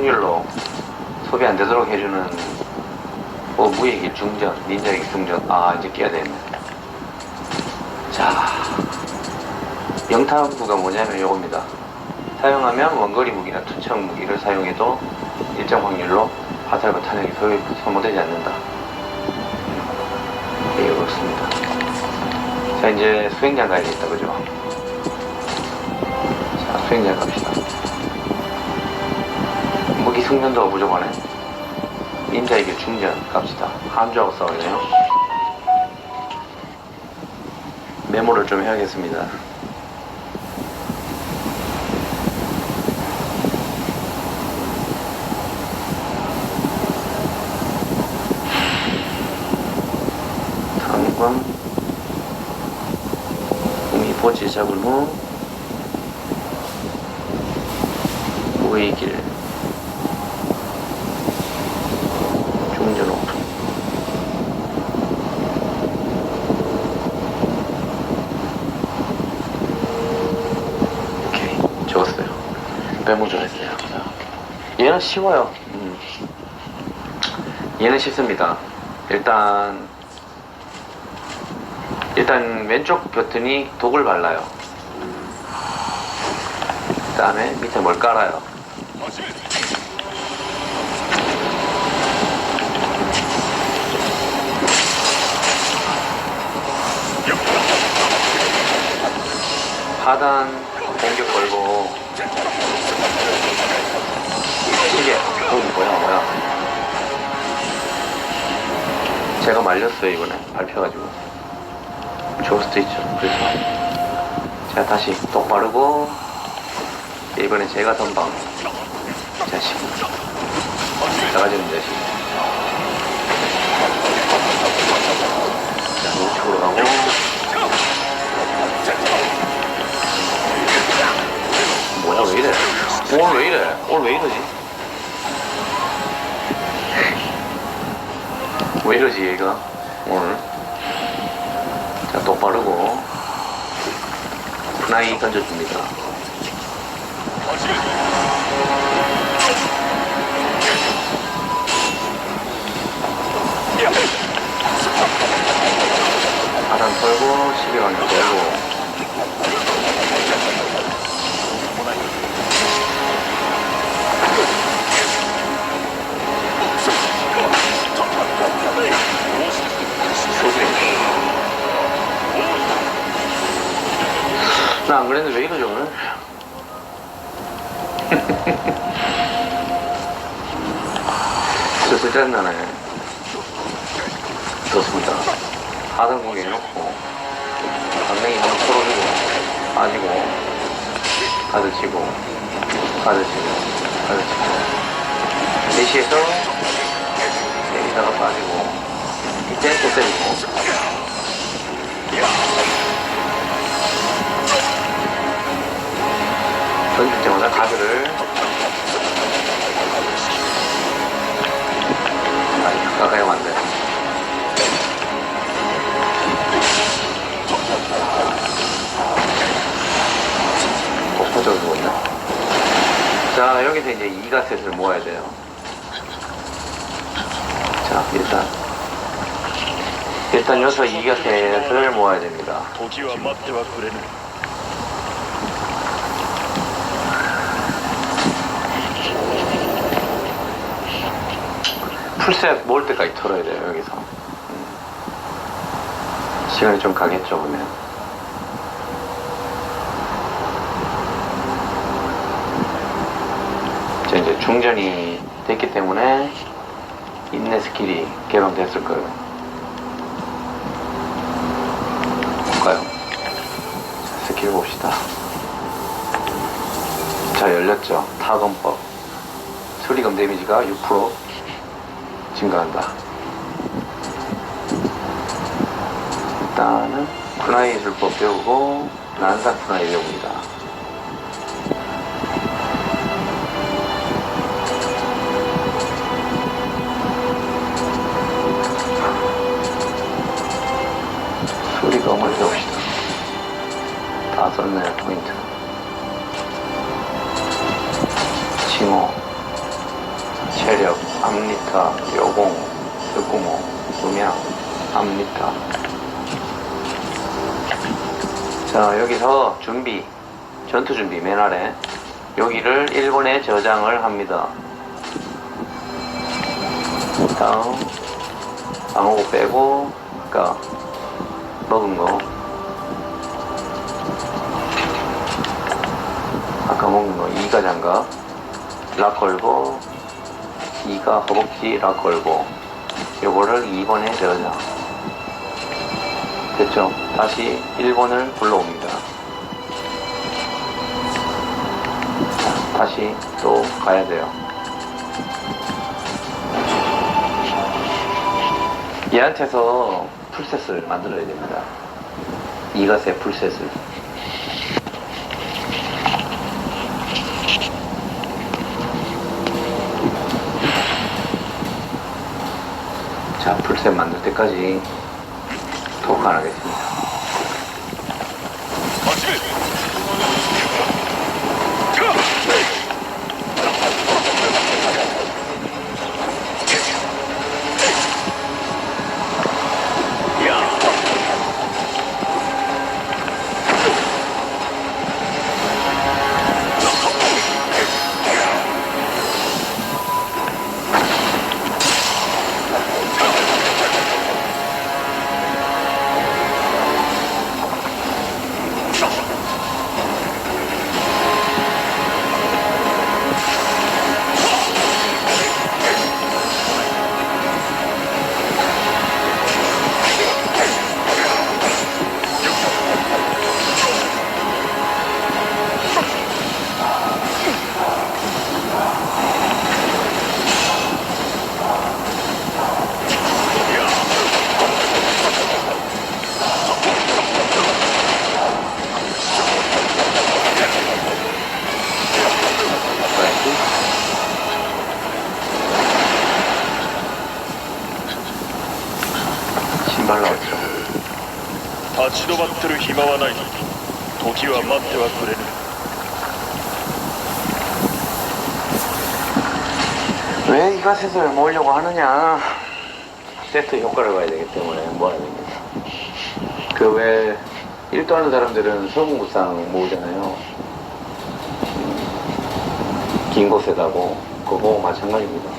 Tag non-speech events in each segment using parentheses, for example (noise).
확률로 소비 안 되도록 해주는 뭐 무예기 중전, 닌자기 중전. 아 이제 끼야 되겠네. 자 영타부가 뭐냐면 이겁니다. 사용하면 원거리 무기나 투척 무기를 사용해도 일정 확률로 화살과 탄약이 소모되지 않는다. 예, 그렇습니다. 자 이제 수행장 가야 겠다 그죠? 자 수행장 갑시다 무기 숙련도가 부족하네 닌자에게 중전 갑시다. 함주하고 싸우네요. 메모를 좀 해야겠습니다. 탄광 공이 보지 잡은 후 우회길 중전 오픈 오케이 적었어요 메모 좀 했어요 자, 얘는 쉬워요. 음. 얘는 쉽습니다. 일단 일단 왼쪽 버튼이 독을 발라요. 그 다음에 밑에 뭘 깔아요? 하단 공격 걸고 시계 그건 뭐야 뭐야? 제가 말렸어요 이번에. 밟혀가지고. 좋을 수도 있죠. 그래서 자 다시 똑바르고 이번에 제가 선방. 자식 나가지는 자식 자 우측으로 가고. 뭐야 왜 이래? 오늘 왜 이래? 오늘 왜 이러지 왜 이러지 얘가? 오늘. 자 똑바르고. 후나이 던져줍니다. 바람 털고 시계방향 돌고 나 안 그랬는데 왜 이러지 오늘? (laughs) 슬슬 짜증나네. 좋습니다. 하단 공격 해놓고 강냉이 한번 풀어주고 빠지고 가드 치고 가드 치고 가드 치고. 대시에서 내리다가 빠지고 이때 또 때리고 던질 때마다 가드를 아니 가까이 하면 안돼 엎어져 누웠네 자 여기서 이제 2가셋을 모아야 돼요 자 일단 일단 여기서 2가셋을 모아야 됩니다 時は待ってはくれぬ 풀셋 모을 때까지 털어야 돼요 여기서. 음. 시간이 좀 가겠죠 보면 자 이제 중전이 됐기 때문에 인내 스킬이 개방됐을 거예요. 볼까요? 자, 스킬 봅시다. 자 열렸죠. 타건법. 수리검 데미지가 6% 증가한다. 일단은 쿠나이 술법 배우고 난사 쿠나이 배웁니다. 암리타, 여공, 흑구모, 음양, 암리타. 자, 여기서 준비, 전투 준비 맨 아래. 여기를 일본에 저장을 합니다. 다음, 방어구 빼고, 아까 먹은 거. 아까 먹은 거, 이가 장갑. 락 걸고, 이가 허벅지 락 걸고, 요거를 2번에 저장. 됐죠? 다시 1번을 불러옵니다. 자, 다시 또 가야 돼요. 얘한테서 풀셋을 만들어야 됩니다. 이가세 풀셋을. 자, 풀셋 만들 때까지 토크 안 하겠습니다. 暇はない時は待ってはくれぬ 왜 이가 셋을 모으려고 하느냐? 세트 효과를 봐야 되기 때문에 모아야 됩니다. 그 왜 일도하는 사람들은 서궁구상 모으잖아요. 긴 곳에다고 그거 마찬가지입니다.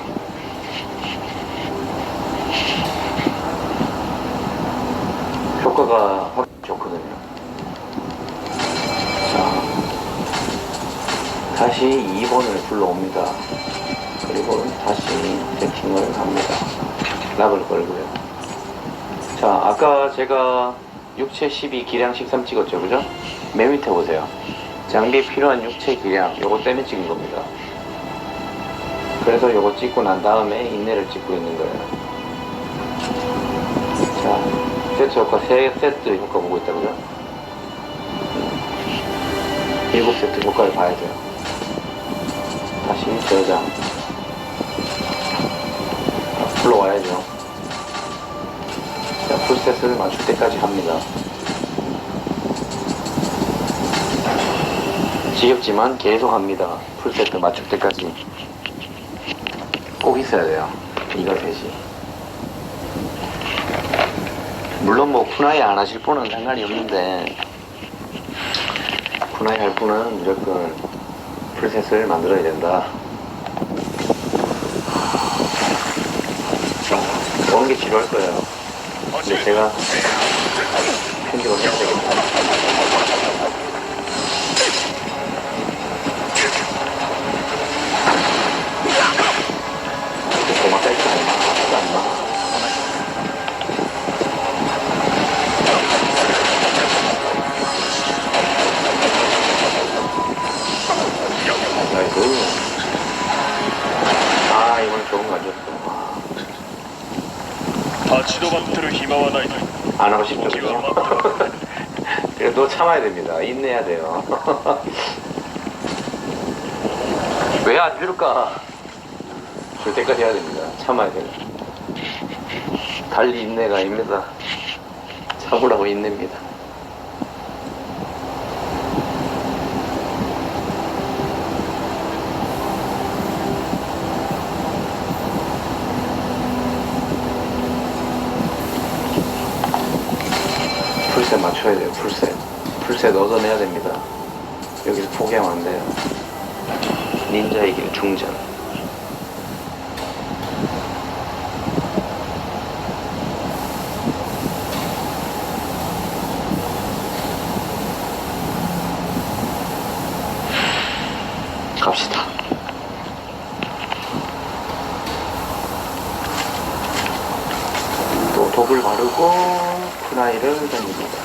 효과가 다시 2번을 불러옵니다. 그리고 다시 세팅을 합니다. 락을 걸고요. 자, 아까 제가 육체 12 기량 13 찍었죠, 그죠? 맨 밑에 보세요. 장비에 필요한 육체 기량, 요거 때문에 찍은 겁니다. 그래서 요거 찍고 난 다음에 인내를 찍고 있는 거예요. 자, 세트 효과, 세 세트 효과 보고 있다, 그죠? 일곱 세트 효과를 봐야 돼요. 다시 저장. 불러와야죠. 자, 풀셋을 맞출 때까지 합니다. 지겹지만 계속 합니다. 풀셋을 맞출 때까지. 꼭 있어야 돼요. 이거 셋이. 물론 뭐 쿠나이 안 하실 분은 상관이 없는데 쿠나이 할 분은 무조건 풀셋을 만들어야 된다. 원기 치료할 거예요. 근데 제가 편집을 해야 되겠다. 안 하고 그죠? 그래도 (laughs) 참아야 됩니다. 인내해야 돼요. (laughs) 왜 안 줄까? 줄 때까지 해야 됩니다. 참아야 돼요. 달리 인내가 아닙니다. 참으라고 인내입니다. 풀셋 맞춰야 돼요. 풀셋. 풀셋 얻어내야 됩니다. 여기서 포기하면 안 돼요. 닌자의 길 중전. 갑시다. 또 독을 바르고 푸나이를 던집니다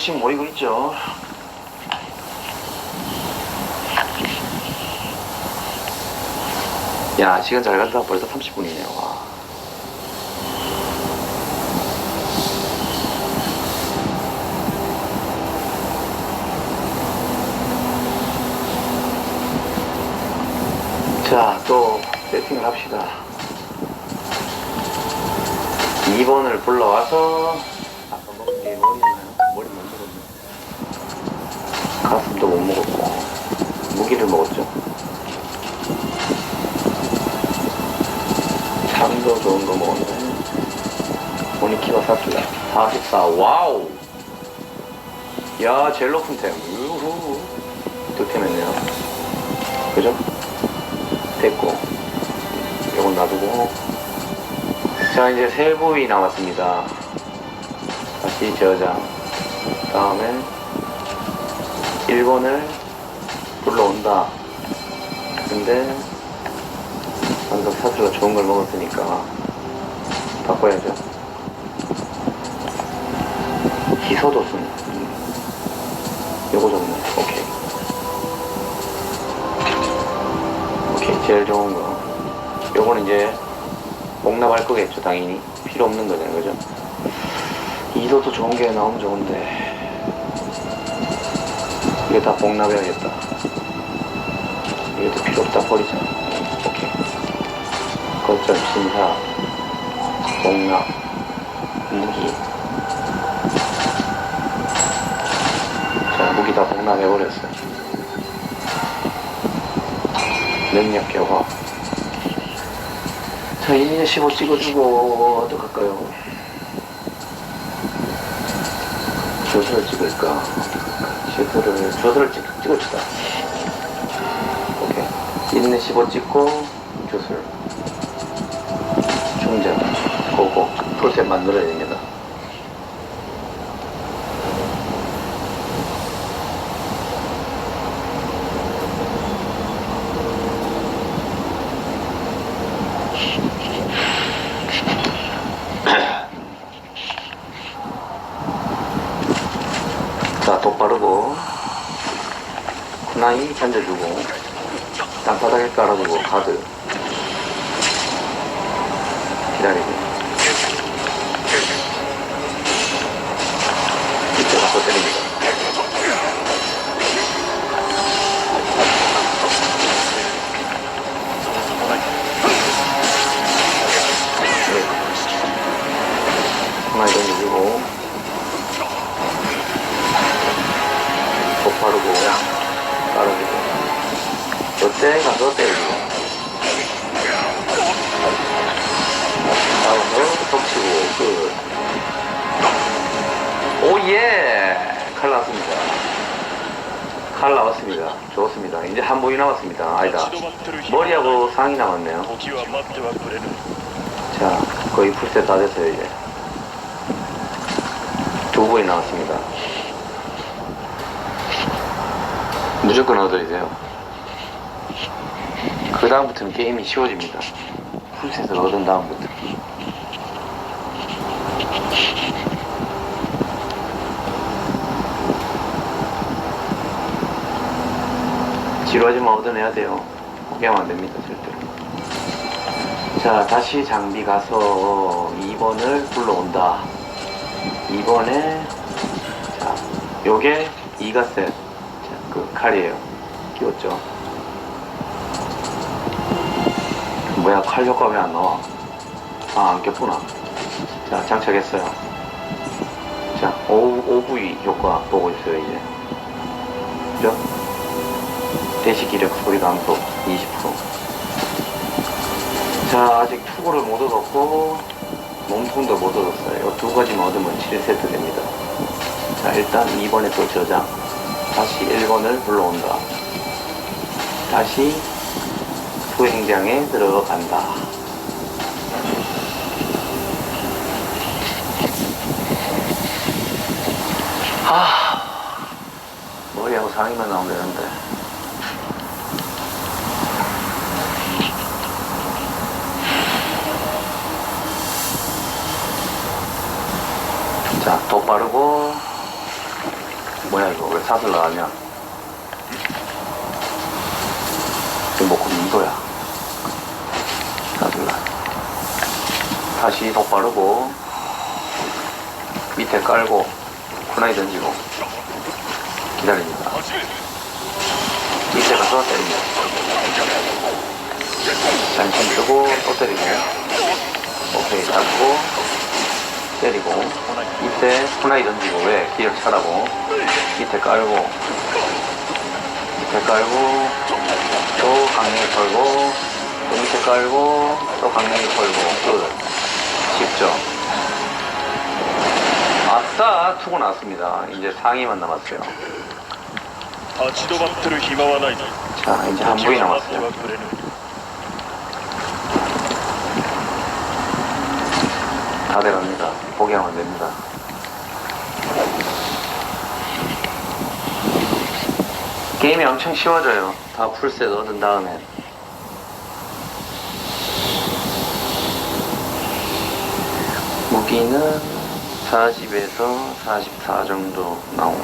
둘씩 모이고 있죠 야 시간 잘 간다 벌써 30분이네요 와. 자, 또 세팅을 합시다. 2번을 불러와서 못 먹었고 무기를 먹었죠. 참도 좋은 거 먹었네. 모니키가 샀습니다. 44 와우. 야 제일 높은 템. 유후. 득템했네요. 그죠? 됐고 이건 놔두고 자 이제 세 부위 남았습니다 다시 저장 다음에 1번을 불러온다. 근데 방금 사슬가 좋은 걸 먹었으니까 바꿔야죠. 희소도 쓴 요거 좋네 오케이. 오케이 제일 좋은 거. 요거는 이제 복납할 거겠죠 당연히. 필요 없는 거잖아요 그죠? 이도도 좋은 게 나오면 좋은데 이게 다 복납해야겠다 이것도 필요 없다 버리자 오케이 거점 심사 복납 무기 자 무기 다 복납해버렸어요 능력 교화. 자, 1년 15 찍어주고, 어떡할까요? 조수를 찍을까? 조수를, 조수를 찍, 찍읍시다. 오케이. 1년 15 찍고, 조수를. 충전. 고고. 풀셋 만들어야 됩니다. 자, 독 바르고, 쿠나이 던져주고, 땅바닥에 깔아주고, 가드. 기다리고. 이쪽 가서 때립니다. 네. 쿠나이 던져주고, 독 바르고, 따르고 롯데 가서 때리고 다음으로. 덮치고 끝 오예. 칼 나왔습니다. 칼 나왔습니다. 좋습니다. 이제 한 부위 남았습니다. 아니다. 머리하고 상이 남았네요. 자 거의 풀셋 다 됐어요 이제. 두 부위 남았습니다. 무조건 얻어야 돼요. 그 다음부터는 게임이 쉬워집니다. 풀셋을 얻은 다음부터. 지루하지만 얻어내야 돼요. 포기하면 안 됩니다, 절대로. 자, 다시 장비 가서 2번을 불러온다. 2번에, 자, 요게 2가 셋. 자, 그 칼이에요. 끼웠죠. 뭐야, 칼 효과 왜 안 나와? 아, 안 꼈구나. 자, 장착했어요. 자, O, OV 효과 보고 있어요, 이제. 그죠? 대시 기력 소리 감소 20%. 자, 아직 투구를 못 얻었고, 몸통도 못 얻었어요. 이두 가지만 얻으면 7세트 됩니다. 자, 일단 2번에 또 저장. 다시 1번을 불러온다. 다시 수행장에 들어간다. 아, 머리하고 상의만 나오면 되는데. 자, 도 빠르고, 뭐야, 이거, 나가냐? 지금 목금 2도야. 사슬 나. 다시 도 빠르고, 밑에 깔고, 쿠나이 던지고, 기다립니다. 밑에 가서 때립니다. 잠깐 쓰고, 또 때리고, 오케이, 잡고, 때리고, 이때 후나이 던지고 왜 기력 차라고 밑에 깔고 밑에 깔고 또 강냉이 털고 또 밑에 깔고 또 강냉이 털고. 끝 쉽죠? 아싸! 투고 나왔습니다. 이제 상의만 남았어요. 자 이제 한 부위 남았어요. 다 돼갑니다. 포기하면 됩니다. 게임이 엄청 쉬워져요. 다 풀셋 얻은 다음에. 무기는 40에서 44 정도 나옴.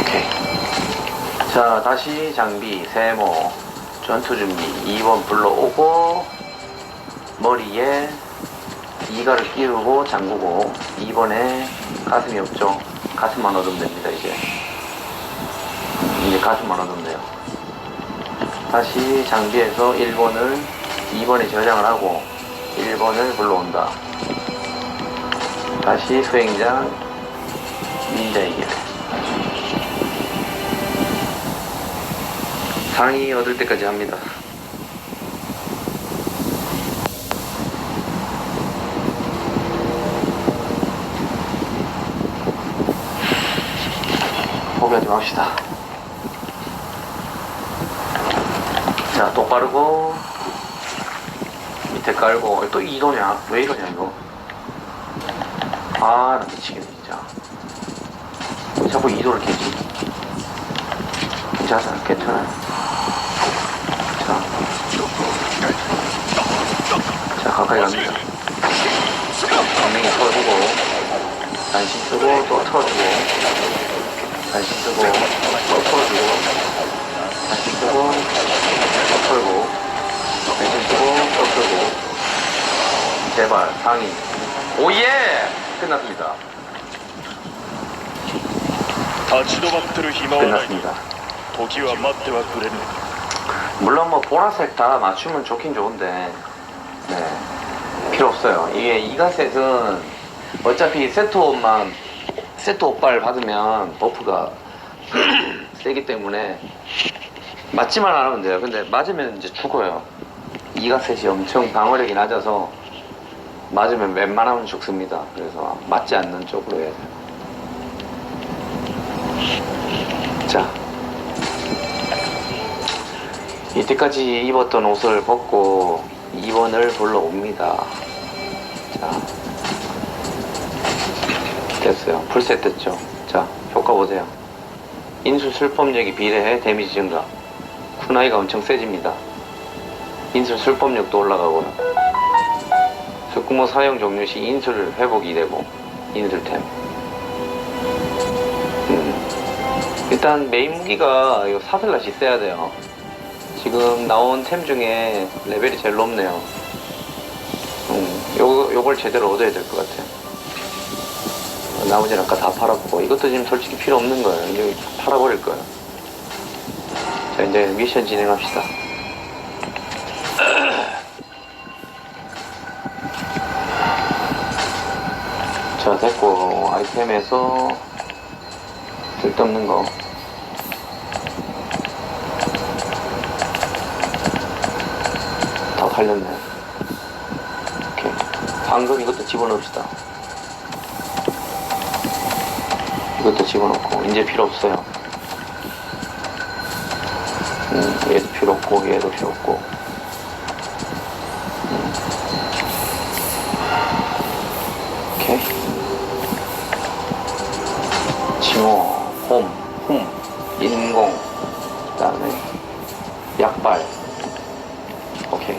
오케이. 자 다시 장비 세모 전투 준비. 2번 불러오고 머리에 이가를 끼우고 잠그고 2번에 가슴이 없죠 가슴만 얻으면 됩니다 이제. 이제 가슴만 얻으면 돼요. 다시 장비에서 1번을 2번에 저장을 하고 1번을 불러온다. 다시 수행장 닌자에게. 상이 얻을 때까지 합니다 하지 맙시다. 자, 똑바르고, 밑에 깔고, 또 이도냐? 왜 이러냐, 이거? 아, 나 미치겠네, 진짜. 왜 자꾸 이도를 캐지? 괜찮아, 괜찮아. 자. 자, 가까이 갑니다. 강냉이 털고, 단신 쓰고, 또 털어주고. 다시 쓰고 또 풀어주고 다시 쓰고 또 풀고 다시 쓰고 또 풀고 제발 상의 오예 끝났습니다 立ち止まってる暇はない 끝났습니다 時は待ってはくれぬ 물론 뭐 보라색 다 맞추면 좋긴 좋은데 네 필요 없어요 이게 이가셋은 어차피 세트 옷만 세트 옷발 받으면 버프가 (clears throat) 세기 때문에 맞지만 않으면 돼요. 근데 맞으면 이제 죽어요. 이가셋이 엄청 방어력이 낮아서 맞으면 웬만하면 죽습니다. 그래서 맞지 않는 쪽으로 해야 돼요. 자. 이때까지 입었던 옷을 벗고 2번을 불러옵니다. 자. 됐어요. 풀셋 됐죠. 자, 효과 보세요. 인수 술법 력이 비례해 데미지 증가. 쿠나이가 엄청 세집니다. 인술 술법력도 올라가고요. 석구모 사용 종료 시 인술 회복이 되고, 인술템. 음. 일단 메인 무기가 이 사슬라시 있어야 돼요. 지금 나온 템 중에 레벨이 제일 높네요. 음, 요, 요걸 제대로 얻어야 될 것 같아요. 나머지는 아까 다 팔았고, 이것도 지금 솔직히 필요 없는 거예요. 이제 팔아버릴 거예요. 자, 이제 미션 진행합시다. (clears throat) 자, 됐고, 아이템에서 쓸데없는 거. 다 팔렸네. 오케이. 방금 이것도 집어넣읍시다. 이것도 집어넣고, 이제 필요 없어요. 음, 얘도 필요 없고, 얘도 필요 없고. 음. 오케이. 징어, 홈, 홈, 인공, 그 다음에 약발, 오케이.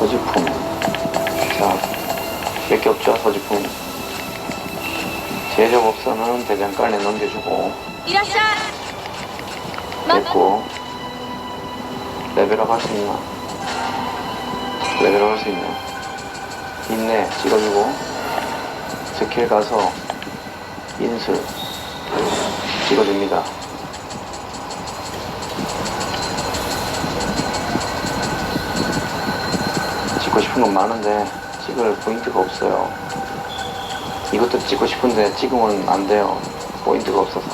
소지품. 자, 몇 개 없죠, 소지품. 거는 대장간에 네. 넘겨주고 됐고 레벨업 할 수 있나? 레벨업 할 수 있나? 있네 찍어주고. 스킬 가서 인술 찍어줍니다. 찍고 싶은 건 많은데 찍을 포인트가 없어요. 이것도 찍고 싶은데, 찍으면 안 돼요. 포인트가 없어서.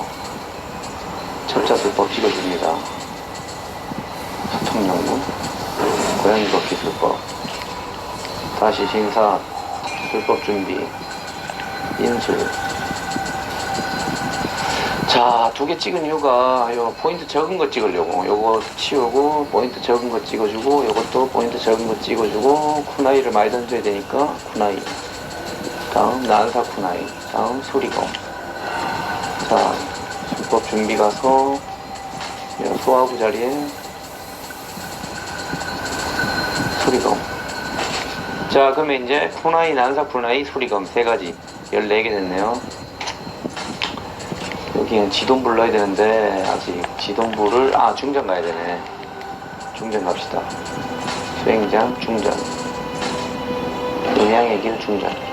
철자술법 찍어줍니다. 소통연구, 고양이법 기술법, 다시 신사, 술법 준비, 인술. 자, 두 개 찍은 이유가, 요 포인트 적은 거 찍으려고. 요거 치우고, 포인트 적은 거 찍어주고, 요것도 포인트 적은 거 찍어주고, 쿠나이를 많이 던져야 되니까, 쿠나이. 다음, 난사 쿠나이. 다음, 수리검. 자, 술법 준비 가서, 요 소화부 자리에, 수리검. 자, 그러면 이제 쿠나이, 난사 쿠나이, 수리검 세 가지. 14개 됐네요. 여기는 지동불 넣어야 되는데, 아직 지동불을, 아, 중전 가야 되네. 중전 갑시다. 수행장, 중전. 음향의 길, 중전.